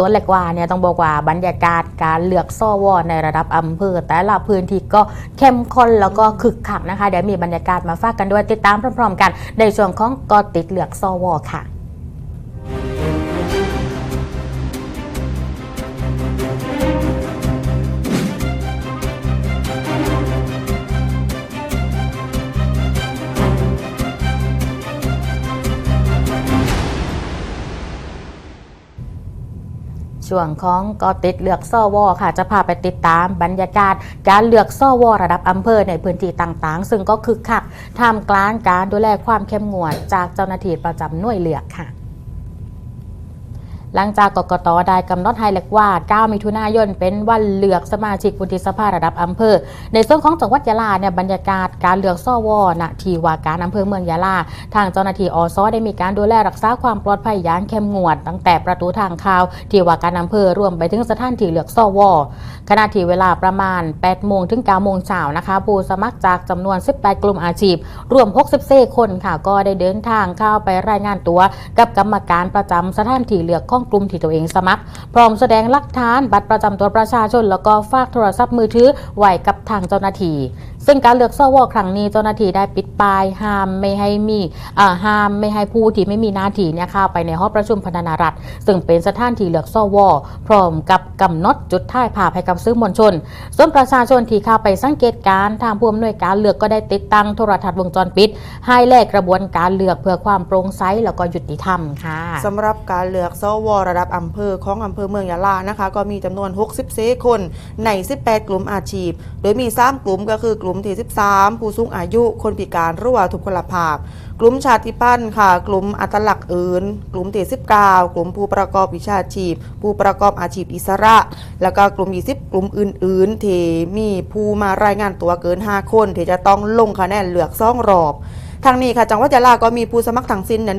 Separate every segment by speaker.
Speaker 1: ส่วนเหล็กว่าเนี่ยต้องบอกว่าบรรยากาศการเลือกซ่อวอในระดับอำเภอ แต่ละพื้นที่ก็เข้มข้นแล้วก็คึกคักนะคะ เดี๋ยวมีบรรยากาศมาฝากกันด้วยติดตามพร้อมๆ กันในช่วงของกอติดเลือกซ่อวอค่ะ ช่วงของกอติดเลือกซ่อวอค่ะ จะพาไปติดตามบรรยากาศ การเลือกซ่อวอระดับอำเภอในพื้นที่ต่างๆ ซึ่งก็คึกคักท่ามกลางการดูแลความเข้มงวดจากเจ้าหน้าที่ประจำหน่วยเลือกค่ะ หลังจากกกตได้กำหนดให้เล็กว่า 9 มิถุนายน เป็นวันเลือกสมาชิกวุฒิสภาระดับอำเภอ ในส่วนของจังหวัดยะลาเนี่ยบรรยากาศการเลือกซ่อวอณที่ว่าการอำเภอเมืองยะลา ทางเจ้าหน้าที่อสได้มีการดูแลรักษาความปลอดภัยอย่างเข้มงวด ตั้งแต่ประตูทางเข้าที่ว่าการอำเภอรวมไปถึงสถานที่เลือกซ่อวอขณะที่เวลาประมาณ 8 โมงถึง 9 โมงเช้านะคะ ผู้สมัครจากจำนวน 18 กลุ่มอาชีพ รวม 64 คนค่ะก็ได้เดินทางเข้าไปรายงานตัว กับกรรมการประจำสถานที่เลือกของกลุ่มที่ตัวเองสมัคร พร้อมแสดงหลักฐานบัตรประจำตัวประชาชน แล้วก็ฝากโทรศัพท์มือถือไว้กับทางเจ้าหน้าที่ ซึ่งการเลือกสวครั้งนี้เจ้าหน้าที่ได้ปิดป้ายห้ามไม่ให้มีห้ามไม่ให้ผู้ที่ไม่มีหน้าที่เนี่ยเข้าไปในห้องประชุมพัฒนารัฐ ซึ่งเป็นสถานที่เลือกสวพร้อมกับกำหนดจุดถ่ายภาพให้กับสื่อมวลชน ส่วนประชาชนที่เข้าไปสังเกตการณ์ทางผู้อำนวยการเลือกก็ได้ติดตั้งโทรทัศน์วงจรปิด ให้แลกกระบวนการเลือกเพื่อความโปร่งใสแล้วก็ยุติธรรมค่ะ
Speaker 2: สำหรับการเลือกสวระดับอำเภอของอำเภอเมืองยะลานะคะ ก็มีจำนวน 64 คนใน 18 กลุ่มอาชีพ โดยมี 3 กลุ่มก็คือกลุ่มที่ 13 ผู้สูงอายุ คนพิการรือว่าทุพพลภาพ กลุ่มชาติพันธุ์ค่ะ กลุ่มอัตลักษณ์อื่น กลุ่มที่ 19 กลุ่มผู้ประกอบวิชาชีพ ผู้ประกอบอาชีพอิสระ แล้วก็กลุ่ม 20 กลุ่มอื่น ๆ ที่มีผู้มารายงานตัวเกิน 5 คนที่จะต้องลงคะแนนเลือกซ่องรอบทางนี้ค่ะจังหวัดยะลาก็มีผู้สมัครทั้งสิ้นเนี่ย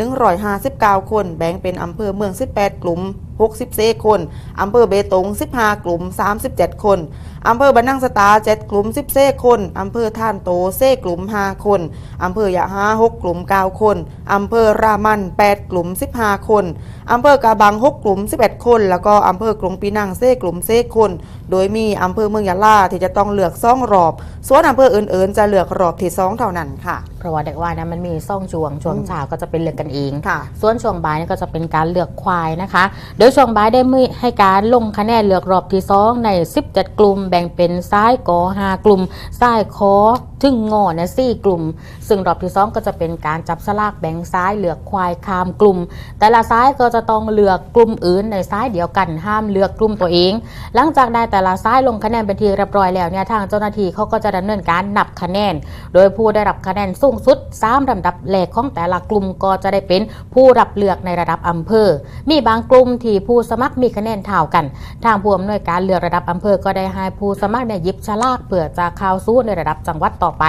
Speaker 2: 159คน แบ่งเป็นอำเภอเมือง 18 กลุ่ม 64 คน อำเภอเบตง 15 กลุ่ม 37 คนอำเภอบันนังสตา7กลุ่ม14คนอำเภอท่านโตเซ่กลุ่ม5คนอำเภอยะฮา6กลุ่ม9คนอำเภอรามัน8กลุ่ม15คนอำเภอกาบัง6กลุ่ม11คน แล้วก็อำเภอกรุงปีนังเซ่กลุ่มเซ่คน โดยมีอำเภอเมืองยะลาที่จะต้องเลือกซ่องรอบ ส่วนอำเภออื่นๆ จะเลือกรอบที่สองเท่านั้นค่ะ
Speaker 1: เพราะว่าเด็กว่านะมันมีซ่องช่วงช่วงเช้าก็จะเป็นเลือกกันเอง
Speaker 2: ค่ะ
Speaker 1: ส่วนช่วงบ่ายเนี่ยก็จะเป็นการเลือกควายนะคะ โดยช่วงบ่ายได้มีให้การลงคะแนนเลือกรอบที่สองใน 17 กลุ่มแบ่งเป็นซ้ายกอ5กลุ่ม ซ้ายคอ ถึงงอเนี่ยสี่กลุ่ม ซึ่งรอบที่สองก็จะเป็นการจับสลากแบ่งซ้ายเหลือกควายคามกลุ่ม แต่ละซ้ายก็จะต้องเลือกกลุ่มอื่นในซ้ายเดียวกันห้ามเลือกกลุ่มตัวเอง หลังจากได้แต่ละซ้ายลงคะแนนเป็นที่เรียบร้อยแล้วเนี่ยทางเจ้าหน้าที่เขาก็จะดำเนินการนับคะแนน โดยผู้ได้รับคะแนนสูงสุด3ลำดับแรกของแต่ละกลุ่มก็จะได้เป็นผู้รับเลือกในระดับอำเภอ มีบางกลุ่มที่ผู้สมัครมีคะแนนเท่ากัน ทางผู้อำนวยการเลือกระดับอำเภอก็ได้ให้ผู้สมัครเนี่ยยิบฉลากเพื่อจะเข้าสู้ในระดับจังหวัดต่อไป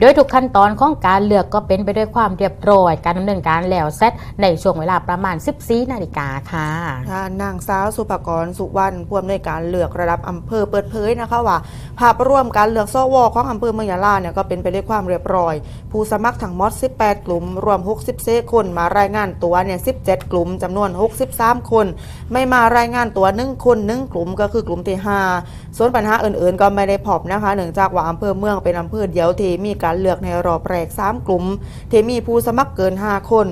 Speaker 1: โดยทุกขั้นตอนของการเลือกก็เป็นไปด้วยความเรียบร้อย การดำเนินการแล้วเสร็จในช่วงเวลาประมาณ 14 นาฬิกาค่ะ
Speaker 2: ค่ะนางสาวสุภกรสุวรรณผู้อำนวยการเลือกระดับอำเภอเปิดเผยนะคะว่า ภาพรวมการเลือกสวของอำเภอเมืองยะลาเนี่ยก็เป็นไปด้วยความเรียบร้อย ผู้สมัครทั้งหมด 18 กลุ่ม รวม 60คนมารายงานตัวเนี่ย 17 กลุ่มจำนวน 63 คน ไม่มารายงานตัว1คน1กลุ่มก็คือกลุ่มที่5ส่วนปัญหาอื่นๆ ก็ไม่ได้พบนะคะเนื่องจากว่าอำเภอเมืองเป็นอำเภอเดียวเทมีการเลือกในรอบแรก 3 กลุ่มเทมีผู้สมัครเกิน 5 คน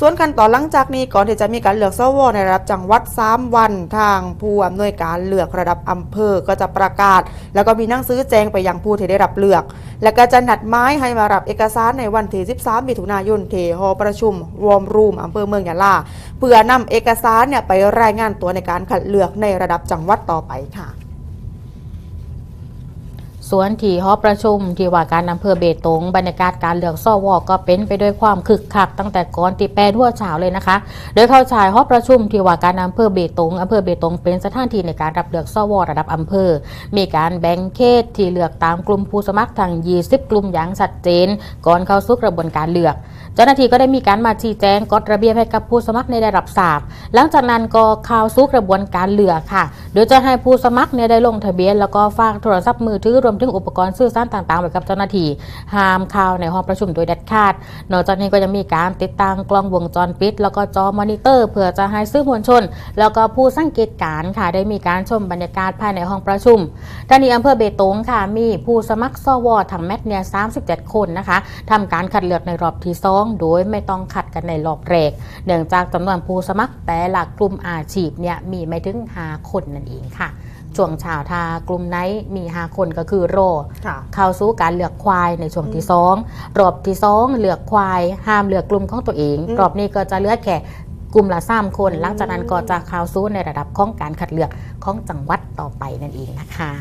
Speaker 2: ส่วนขั้นตอนหลังจากนี้ก่อนที่จะมีการเลือกสวในระดับจังหวัด 3 วันทางผู้อำนวยการเลือกระดับอำเภอก็จะประกาศ แล้วก็มีหนังสือแจ้งไปยังผู้ที่ได้รับเลือก และก็จะนัดหมายให้มารับเอกสารในวันที่ 13 มิถุนายนที่หอประชุมวอมรูมอำเภอเมืองยะลาเพื่อนำเอกสารเนี่ยไปรายงานตัวในการคัดเลือกในระดับจังหวัดต่อไปค่ะ
Speaker 1: วนที่หอประชุมที่ว่าการอำเภอเบตง บรรยากาศการเลือกซ่อวอก็เป็นไปด้วยความคึกคักตั้งแต่ก่อนตีแปดหัวเช้าเลยนะคะ โดยเข้าชายหอประชุมที่ว่าการอำเภอเบตงอำเภอเบตงเป็นสถานที่ในการรับเลือกซ่อวอระดับอำเภอ มีการแบ่งเขตที่เลือกตามกลุ่มผู้สมัครทั้ง20 กลุ่มอย่างชัดเจน ก่อนเข้าสู่กระบวนการเลือก เจ้าหน้าที่ก็ได้มีการมาชี้แจงกฎระเบียบให้กับผู้สมัครในได้รับทราบ หลังจากนั้นก็เข้าสู่กระบวนการเหลือค่ะ โดยจะให้ผู้สมัครเนี่ยได้ลงทะเบียน แล้วก็ฝากโทรศัพท์มือถือรวมถึงอุปกรณ์สื่อสารต่างๆไว้กับเจ้าหน้าที่ห้ามเข้าในห้องประชุมโดยเด็ดขาด นอกจากนี้ก็ยังมีการติดตั้งกล้องวงจรปิด แล้วก็จอมอนิเตอร์ เพื่อจะให้สื่อมวลชน แล้วก็ผู้สังเกตการค่ะได้มีการชมบรรยากาศภายในห้องประชุมด้านนี้อำเภอเบตงค่ะมีผู้สมัครสวทั้งแมตเนี่ย37 คนนะคะทำการคัดเลือกในรอบที่สองโดยไม่ต้องขัดกันในรอบแรก เนื่องจากจำนวนผู้สมัครแต่ละกลุ่มอาชีพเนี่ยมีไม่ถึง5คนนั่นเองค่ะช่วงเช้าทากลุ่มไหนมี5คนก็คือโร
Speaker 2: ค่ะ
Speaker 1: เข้าสู่การเลือกควายในช่วงที่สองรอบที่สองเลือกควาย ห้ามเลือกกลุ่มของตัวเอง
Speaker 2: อืม
Speaker 1: รอบนี้ก็จะเลือกแค่กลุ่มละสามคน หลังจากนั้นก็จะเข้าสู่ในระดับของการคัดเลือกของจังหวัดต่อไปนั่นเองนะคะ